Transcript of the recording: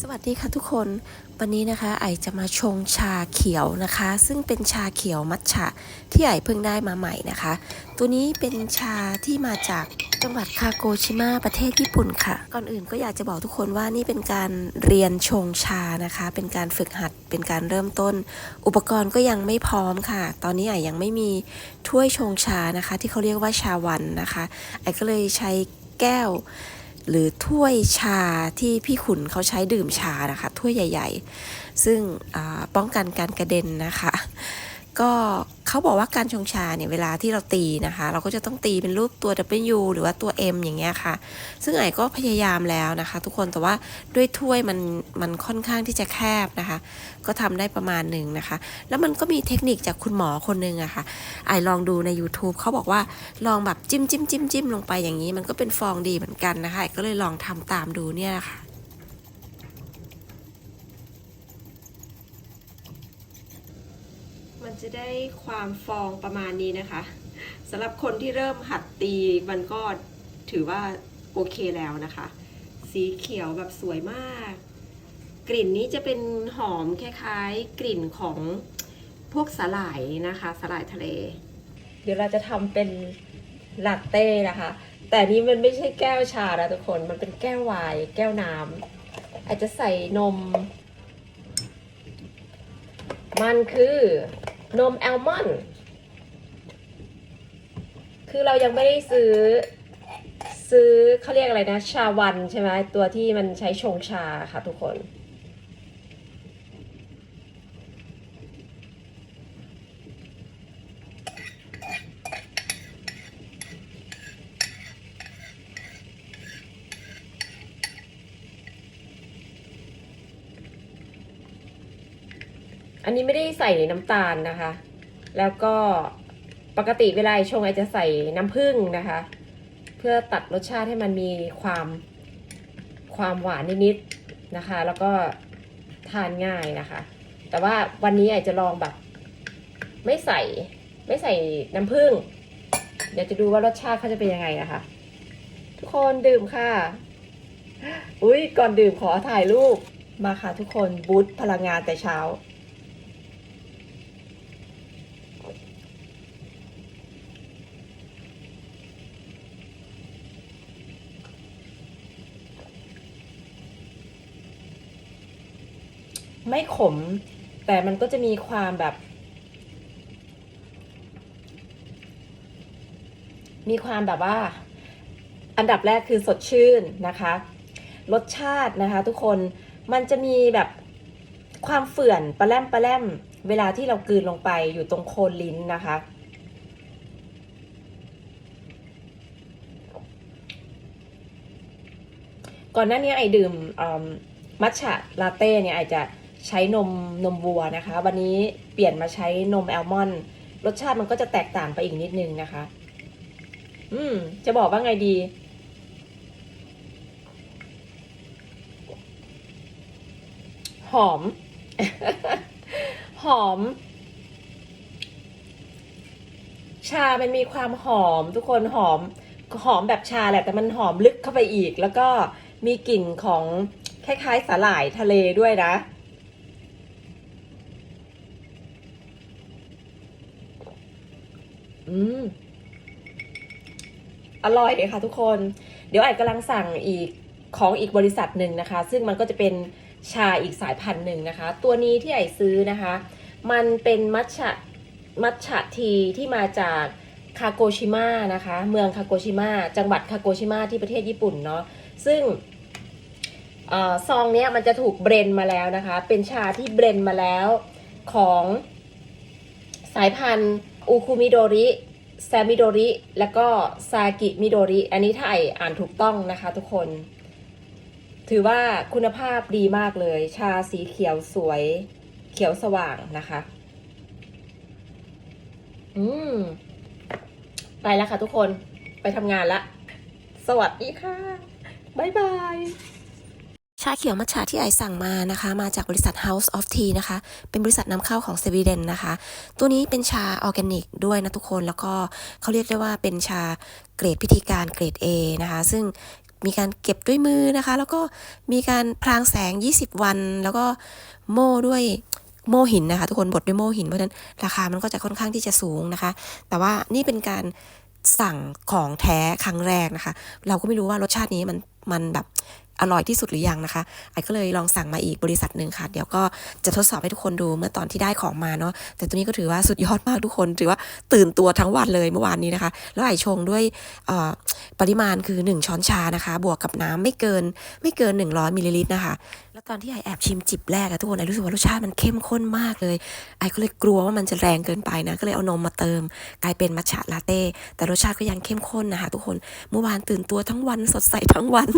สวัสดีค่ะทุกคนวันนี้นะคะ ไอจะมาชงชาเขียวนะคะ ซึ่งเป็นชาเขียวมัทฉะที่ไอเพิ่งได้มาใหม่นะคะ ตัวนี้เป็นชาที่มาจากจังหวัดคาโกชิมะประเทศญี่ปุ่นค่ะ ก่อนอื่นก็อยากจะบอกทุกคนว่านี่เป็นการเรียนชงชานะคะ เป็นการฝึกหัดเป็นการเริ่มต้น อุปกรณ์ก็ยังไม่พร้อมค่ะ ตอนนี้ไอยังไม่มีถ้วยชงชานะคะ ที่เขาเรียกว่าชาวันนะคะไอก็เลยใช้แก้ว หรือถ้วยชาที่พี่ขุนเขาใช้ดื่มชานะคะ ถ้วยใหญ่ ๆ ซึ่งป้องกันการกระเด็นนะคะ ก็เขาบอกว่าการชงชาเนี่ยเวลาที่เราตีนะคะ เราก็จะต้องตีเป็นรูปตัว W หรือว่าตัว M อย่างเงี้ยค่ะ ซึ่งไอ้ก็พยายามแล้วนะคะ ทุกคนแต่ว่าด้วยถ้วยมันมันค่อนข้างที่จะแคบนะคะ ก็ทำได้ประมาณหนึ่งนะคะ แล้วมันก็มีเทคนิคจากคุณหมอคนหนึ่งอะค่ะไอลองดูใน YouTube เขาบอกว่าลองแบบจิ้มจิ้มจิ้มจิ้มลงไปอย่างนี้ มันก็เป็นฟองดีเหมือนกันนะคะไอก็เลยลองทำตามดูเนี่ยนะคะ มันจะได้ความฟองประมาณนี้นะคะสำหรับคนที่เริ่มหัดตีมันก็ถือว่าโอเคแล้วนะคะ สีเขียวแบบสวยมาก กลิ่นนี้จะเป็นหอมคล้ายๆ กลิ่นของพวกสาหร่ายนะคะสาหร่ายทะเล เดี๋ยวเราจะทำเป็นลาเต้นะคะ แต่นี้มันไม่ใช่แก้วชานะทุกคนมันเป็นแก้วไวน์แก้วน้ำอาจจะใส่นม มันคือ นมแอลมอนด์คือเรายังไม่ได้ซื้อ ซื้อเขาเรียกอะไรนะ ชาวันใช่ไหมตัวที่มันใช้ชงชาค่ะทุกคน อันนี้ไม่ได้ใส่น้ำตาลนะคะ แล้วก็ปกติเวลาชงไอจะใส่น้ำผึ้งนะคะ เพื่อตัดรสชาติให้มันมีความความหวานนิดๆนะคะ แล้วก็ทานง่ายนะคะ แต่ว่าวันนี้ไอจะลองแบบ ไม่ใส่ไม่ใส่น้ำผึ้งเดี๋ยวจะดูว่ารสชาติเขาจะเป็นยังไงนะคะ ทุกคนดื่มค่ะ อุ้ยก่อนดื่มขอถ่ายรูปมาค่ะทุกคนบูตพลังงานแต่เช้า ไม่ขม แต่มันก็จะมีความแบบ มีความแบบว่า อันดับแรกคือสดชื่นนะคะ รสชาตินะคะทุกคนมันจะมีแบบความเฝื่อนปลาแรมปลาแรมเวลาที่เรากืนลงไปอยู่ตรงโคนลิ้นนะคะ ก่อนหน้านี้ไอดื่มมัทฉะลาเต้เนี่ยไอจะ ใช้นมนมวัวนะคะ วันนี้เปลี่ยนมาใช้นมแอลมอนด์รสชาติมันก็จะแตกต่างไปอีกนิดนึงนะคะ อืม จะบอกว่าไงดี หอม หอม ชา มันมีความหอมทุกคนหอม หอมแบบชาแหละ แต่มันหอมลึกเข้าไปอีก แล้วก็มีกลิ่นของคล้ายๆสาหร่ายทะเลด้วยนะ อืมอร่อยค่ะทุกคน เดี๋ยวไอ้กำลังสั่งอีกของอีกบริษัทหนึ่งนะคะ ซึ่งมันก็จะเป็นชาอีกสายพันธุ์หนึ่งนะคะ ตัวนี้ที่ไอ้ซื้อนะคะ มันเป็นมัทฉะมัทฉะทีที่มาจากคาโกชิมะนะคะ เมืองคาโกชิมะจังหวัดคาโกชิมะที่ประเทศญี่ปุ่นเนาะซึ่งอซองเนี้ยมันจะถูกเบรนมาแล้วนะคะ เป็นชาที่เบรนมาแล้วของสายพันธุ์ อูคุมิโดริแซมิโดริ แล้วก็ซากิมิโดริ อันนี้ถ้าไออ่านถูกต้องนะคะทุกคน ถือว่าคุณภาพดีมากเลย ชาสีเขียวสวย เขียวสว่างนะคะ อืม ไปแล้วค่ะทุกคน ไปทำงานละ สวัสดีค่ะ บ๊ายบายาเขียวมัทฉะที่ไอสั่งมานะคะ มาจากบริษัท House of Tea นะคะ เป็นบริษัทนำเข้าของสวีเดนนะคะ ตัวนี้เป็นชาออร์แกนิกด้วยนะทุกคน แล้วก็เขาเรียกได้ว่าเป็นชาเกรดพิธีการเกรด A นะคะ ซึ่งมีการเก็บด้วยมือนะคะ แล้วก็มีการพรางแสง 20 วัน แล้วก็โม่ด้วยโม่หินนะคะ ทุกคนบดด้วยโม่หิน เพราะฉะนั้นราคามันก็จะค่อนข้างที่จะสูงนะคะ แต่ว่านี่เป็นการสั่งของแท้ครั้งแรกนะคะ เราก็ไม่รู้ว่ารสชาตินี้มันมันแบบ อร่อยที่สุดหรือยังนะคะไอ้ก็เลยลองสั่งมาอีกบริษัทหนึ่งค่ะ เดี๋ยวก็จะทดสอบให้ทุกคนดูเมื่อตอนที่ได้ของมาเนาะแต่ตัวนี้ก็ถือว่าสุดยอดมากทุกคนถือว่าตื่นตัวทั้งวันเลยเมื่อวานนี้นะคะ แล้วไอชงด้วยปริมาณคือ 1 ช้อนชานะคะ บวกกับน้ำไม่เกินไม่เกิน 100มิลลิลิตรนะคะ แล้วตอนที่ไอแอบชิมจิบแรกอะทุกคนไอรู้สึกว่ารสชาติมันเข้มข้นมากเลยไอก็เลยกลัวว่ามันจะแรงเกินไปนะก็เลยเอานมมาเติม กลายเป็นมัทฉะลาเต้แต่รสชาติก็ยังเข้มข้นนะคะ ทุกคนเมื่อวานตื่นตัวทั้งวันสดใสทั้งวัน